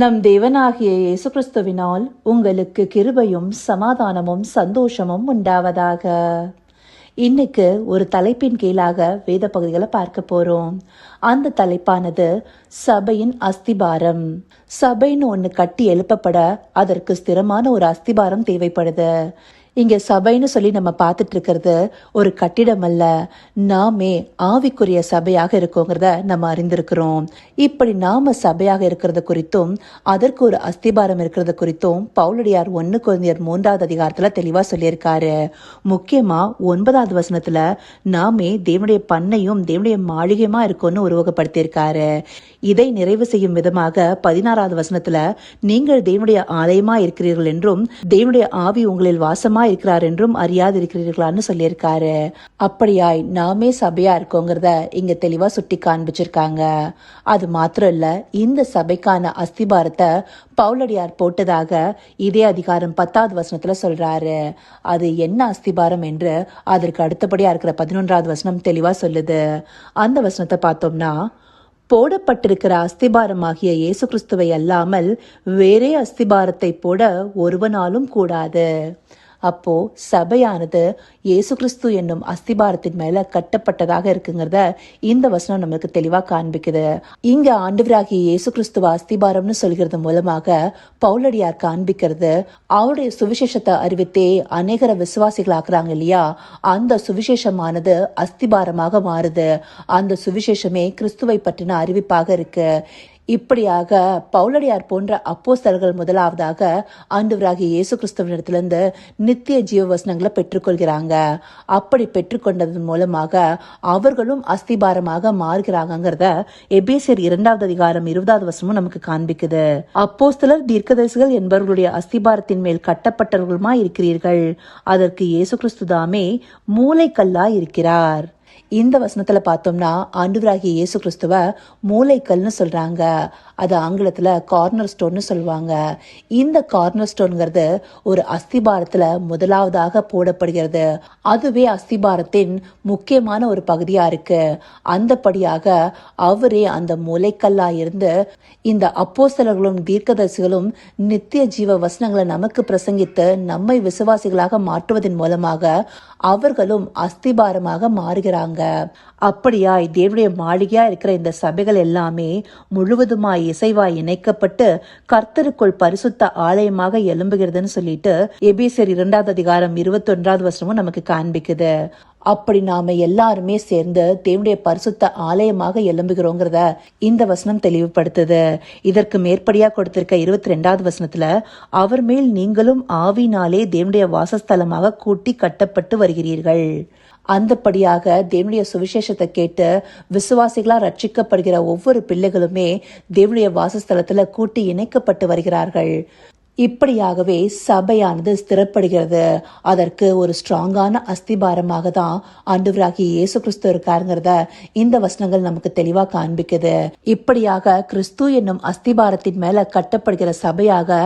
நம் தேவனாகிய இயேசு கிறிஸ்துவினால் உங்களுக்கு கிருபையும் சமாதானமும் சந்தோஷமும் உண்டாவதாக. இன்னைக்கு ஒரு தலைப்பின் கீழாக வேத பகுதிகளை பார்க்க போறோம். அந்த தலைப்பானது சபையின் அஸ்திபாரம். சபைன்னு ஒன்று கட்டி எழுப்பப்பட அதற்கு ஸ்திரமான ஒரு அஸ்திபாரம் தேவைப்படுது. இங்கே சபைன்னு சொல்லி நம்ம பார்த்துட்டு இருக்கிறது ஒரு கட்டிடம் அல்ல நாமே ஆவிக்குரிய சபையாக இருக்கோங்கிறத நம்ம அறிந்திருக்கிறோம். இப்படி நாம சபையாக இருக்கிறது குறித்தும் அதற்கு ஒரு அஸ்திபாரம் இருக்கிறது குறித்தும் பவுலடியார் ஒன்னு குழந்தையர் மூன்றாவது அதிகாரத்துல தெளிவாக சொல்லியிருக்காரு. முக்கியமா ஒன்பதாவது வசனத்துல நாமே தேவனுடைய பண்ணையும் தேவனுடைய மாளிகையுமா இருக்கோம்னு உருவகப்படுத்தியிருக்காரு. இதை நிறைவு செய்யும் விதமாக பதினாறாவது வசனத்துல நீங்கள் தேவனுடைய ஆலயமா இருக்கிறீர்கள் என்றும் தேவனுடைய ஆவி உங்களில் வாசமா இருக்கிறார் என்றும் அறியாதிருக்கிறீர்களான்னு சொல்லியிருக்காரு. அப்படியாய் நாமே சபையா இருக்கோங்கிறத இங்க தெளிவா சுட்டி காண்பிச்சிருக்காங்க. அது மாத்திரம் இல்ல இந்த சபைக்கான அஸ்திபாரத்தை பவுலடியார் போட்டதாக இதே அதிகாரம் பத்தாவது வசனத்துல சொல்றாரு. அது என்ன அஸ்திபாரம் என்று அதற்கு அடுத்தபடியா இருக்கிற பதினொன்றாவது வசனம் தெளிவா சொல்லுது. அந்த வசனத்தை பார்த்தோம்னா போடப்பட்டிருக்கிற அஸ்திபாரமாகிய இயேசு கிறிஸ்துவை அல்லாமல் வேறே அஸ்திபாரத்தை போட ஒருவனாலும் கூடாது. அப்போ சபையானது இயேசு கிறிஸ்து என்னும் அஸ்திபாரத்தின் மேல கட்டப்பட்டதாக இருக்குங்கிறத இந்த வசனம் நம்மளுக்கு தெளிவா காண்பிக்குது. இங்க ஆண்டவராகிய இயேசு கிறிஸ்துவ அஸ்திபாரம்னு சொல்கிறது மூலமாக பவுலடியார் காண்பிக்கிறது அவருடைய சுவிசேஷத்தை அறிவித்தே அநேகர விசுவாசிகள் ஆக்குறாங்க இல்லையா? அந்த சுவிசேஷமானது அஸ்திபாரமாக மாறுது. அந்த சுவிசேஷமே கிறிஸ்துவை பற்றின அறிவிப்பாக இருக்கு. இப்படியாக பவுலடியார் போன்ற அப்போஸ்தலர்கள் முதலாவதாக ஆண்டவராகிய இயேசு கிறிஸ்துவனிடத்திலிருந்து நித்திய ஜீவ வசனங்களை பெற்றுக்கொள்கிறாங்க. அப்படி பெற்றுக்கொண்டதன் மூலமாக அவர்களும் அஸ்திபாரமாக மாறுகிறாங்கிறத எபேசியர் இரண்டாவது அதிகாரம் இருபதாவது வசனமும் நமக்கு காண்பிக்குது. அப்போஸ்தலர் தீர்க்கதரிசிகள் என்பவர்களுடைய அஸ்திபாரத்தின் மேல் கட்டப்பட்டவர்களுமா இருக்கிறீர்கள் அதற்கு இயேசு கிறிஸ்து தாமே மூளைக்கல்லா இருக்கிறார் இந்த வசனத்துல பார்த்தோம்னா ஆண்டவராகிய இயேசு கிறிஸ்துவ மூளைக்கல்னு சொல்றாங்க. அது ஆங்கிலத்துல கார்னர் ஸ்டோன்னு சொல்லுவாங்க. இந்த கார்னர் ஸ்டோன்ங்கிறது ஒரு அஸ்திபாரத்துல முதலாவதாக போடப்படுகிறது. அதுவே அஸ்திபாரத்தின் முக்கியமான ஒரு பகுதியா இருக்கு. அந்தபடியாக அவரே அந்த மூளைக்கல்லா இருந்து இந்த அப்போசலர்களும் தீர்க்கதரிசிகளும் நித்திய ஜீவ வசனங்களை நமக்கு பிரசங்கித்து நம்மை விசுவாசிகளாக மாற்றுவதன் மூலமாக அவர்களும் அஸ்திபாரமாக இருக்கிறாங்க அப்படியாய் தேவனுடைய மாளிகையா இருக்கிற இந்த சபைகள் எல்லாமே முழுவதுமாய் இசைவாய் இணைக்கப்பட்டு கர்த்தருக்குள் பரிசுத்த ஆலயமாக எழும்புகிறதுன்னு சொல்லிட்டு எபேசியர் இரண்டாவது அதிகாரம் இருபத்தி ஒன்றாவது வருஷமும் நமக்கு காண்பிக்குது. அப்படி நாம எல்லாருமே சேர்ந்து தேவனுடைய பரிசுத்த ஆலயமாக எழும்புகிறோங்கிறத இந்த வசனம் தெளிவுபடுத்துது. இதற்கு மேற்படியா கொடுத்திருக்க இருபத்தி ரெண்டாவது வசனத்துல அவர் மேல் நீங்களும் ஆவினாலே தேவனுடைய வாசஸ்தலமாக கூட்டி கட்டப்பட்டு வருகிறீர்கள். அந்தப்படியாக தேவனுடைய சுவிசேஷத்தை கேட்டு விசுவாசிகளால் ரட்சிக்கப்படுகிற ஒவ்வொரு பிள்ளைகளுமே தேவனுடைய வாசஸ்தலத்தில் கூட்டி இணைக்கப்பட்டு வருகிறார்கள். இப்படியாகவே சபையானது ஸ்திரப்படுகிறது. அதற்கு ஒரு ஸ்ட்ராங்கான அஸ்திபாரமாக தான் ஆண்டவராகி இயேசு கிறிஸ்து இருக்காருங்கிறத இந்த வசனங்கள் நமக்கு தெளிவா காண்பிக்குது. இப்படியாக கிறிஸ்து என்னும் அஸ்திபாரத்தின் மேல கட்டப்படுகிற சபையாக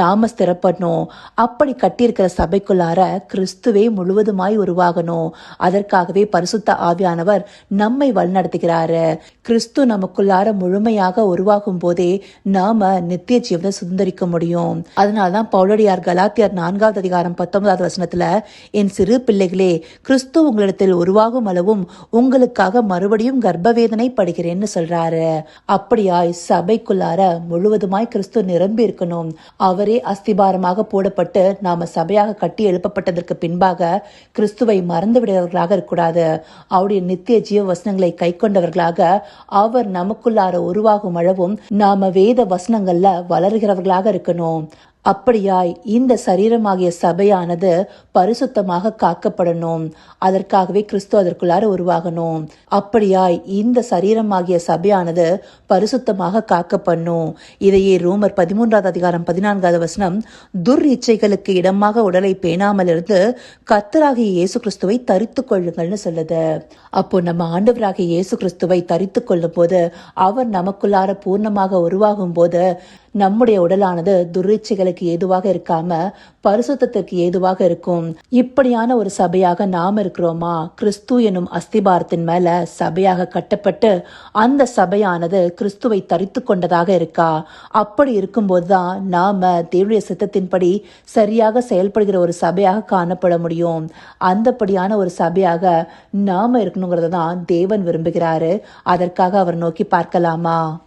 நாம ஸ்திரப்படணும். அப்படி கட்டியிருக்கிற சபைக்குள்ளார கிறிஸ்துவே முழுவதுமாய் உருவாகணும். அதற்காகவே பரிசுத்த ஆவியானவர் நம்மை வழிநடத்துகிறாரு. கிறிஸ்து நமக்குள்ளார முழுமையாக உருவாகும் போதே நாம நித்திய ஜீவனை சுந்தரிக்க முடியும். அதனால்தான் பவுலடியார் கலாத்தியார் நான்காவது அதிகாரம் பத்தொன்பதாவது வசனத்துல என் சிறு பிள்ளைகளே கிறிஸ்து உங்களிடத்தில் உருவாகும் அளவும் உங்களுக்காக மறுபடியும் கர்ப்பவேதனை படுகிறேன்னு சொல்றாரு. அப்படியாய் சபைக்குள்ளார முழுவதுமாய் கிறிஸ்து நிரம்பி இருக்கணும். அவரே அஸ்திபாரமாக போடப்பட்டு நாம சபையாக கட்டி எழுப்பப்பட்டதற்கு பின்பாக கிறிஸ்துவை மறந்து விடுகிறவர்களாக இருக்கக்கூடாது. அவருடைய நித்திய ஜீவ வசனங்களை கை கொண்டவர்களாக அவர் நமக்குள்ளார உருவாகும் அளவும் நாம வேத வசனங்கள்ல வளர்கிறவர்களாக இருக்கணும். அப்படியாய் இந்த சரீரமாகிய சபையானது பரிசுத்தமாக காக்கப்படணும். அதற்காகவே கிறிஸ்து அதற்குள்ளார உருவாகணும். அப்படியாய் இந்த சரீரமாகிய சபையானது பரிசுத்தமாக காக்கப்படணும். இதையே ரோமர் பதிமூன்றாவது அதிகாரம் பதினான்காவது வசனம் துர் இச்சைகளுக்கு இடமாக உடலை பேணாமல் இருந்து கத்தராகிய இயேசு கிறிஸ்துவை தரித்து கொள்ளுங்கள்னு சொல்லுது. அப்போ நம்ம ஆண்டவராகிய இயேசு கிறிஸ்துவை தரித்து கொள்ளும் போது அவர் நமக்குள்ளார பூர்ணமாக உருவாகும் போது நம்முடைய உடலானது துரிச்சைகளுக்கு ஏதுவாக இருக்காம பரிசுத்தத்திற்கு ஏதுவாக இருக்கும். இப்படியான ஒரு சபையாக நாம் இருக்கிறோமா? கிறிஸ்து எனும் அஸ்திபாரத்தின் மேல சபையாக கட்டப்பட்டு அந்த சபையானது கிறிஸ்துவை தரித்து கொண்டதாக இருக்கா? அப்படி இருக்கும்போதுதான் நாம தேவனுடைய சித்தத்தின்படி சரியாக செயல்படுகிற ஒரு சபையாக காணப்பட முடியும். அந்தப்படியான ஒரு சபையாக நாம இருக்கணுங்கிறத தான் தேவன் விரும்புகிறாரு. அதற்காக அவர் நோக்கி பார்க்கலாமா?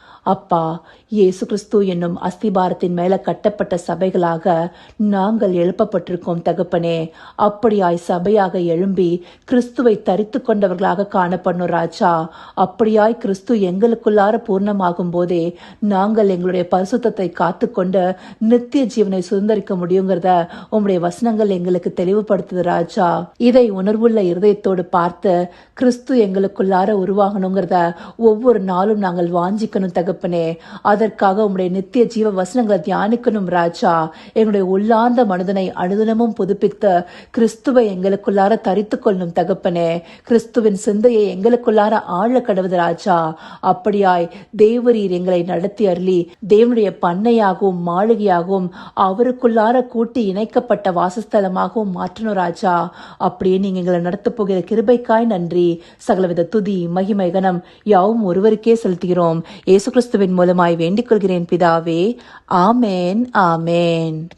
அப்பா இயேசு கிறிஸ்து என்னும் அஸ்திபாரத்தின் மேல கட்டப்பட்ட சபைகளாக நாங்கள் எழுப்பப்பட்டிருக்கோம் தகப்பனே. அப்படியாய் சபையாக எழும்பி கிறிஸ்துவை தரித்து கொண்டவர்களாக காணப்படணும் ராஜா. அப்படியாய் கிறிஸ்து எங்களுக்குள்ளார பூர்ணமாகும் போதே நாங்கள் எங்களுடைய பரிசுத்தத்தை காத்துக்கொண்டு நித்திய ஜீவனை சுதந்திரிக்க முடியுங்கிறத உம்முடைய வசனங்கள் எங்களுக்கு தெளிவுபடுத்துது ராஜா. இதை உணர்வுள்ள இருதயத்தோடு பார்த்து கிறிஸ்து எங்களுக்குள்ளார உருவாகணுங்கிறத ஒவ்வொரு நாளும் நாங்கள் வாஞ்சிக்கணும் தகவல் தகப்பனே அதற்காக உம்முடைய நித்திய ஜீவ வசனங்களை தியானிக்கணும் ராஜா. எங்களுடைய உள்ளார்ந்த மனிதனை அனுதினமும் புதுப்பித்த கிறிஸ்துவை எங்களுக்குள்ளார தரித்து கொள்ளும் தகப்பனே. கிறிஸ்துவின் சிந்தையை எங்களுக்குள்ளார ஆழ கடவுது ராஜா. அப்படியாய் தேவரீர் எங்களை நடத்தி அருளி தேவனுடைய பண்ணையாகவும் மாளிகையாகவும் அவருக்குள்ளார கூட்டி இணைக்கப்பட்ட வாசஸ்தலமாகவும் மாற்றணும் ராஜா. அப்படியே நீங்க எங்களை நடத்தப் போகிற கிருபைக்காய் நன்றி. சகலவித துதி மகிமை கனம் யாவும் ஒருவருக்கே செலுத்துகிறோம். ஏசு கிறிஸ்துவின் மூலமாய் வேண்டிக் கொள்கிறேன் பிதாவே. ஆமேன் ஆமேன்.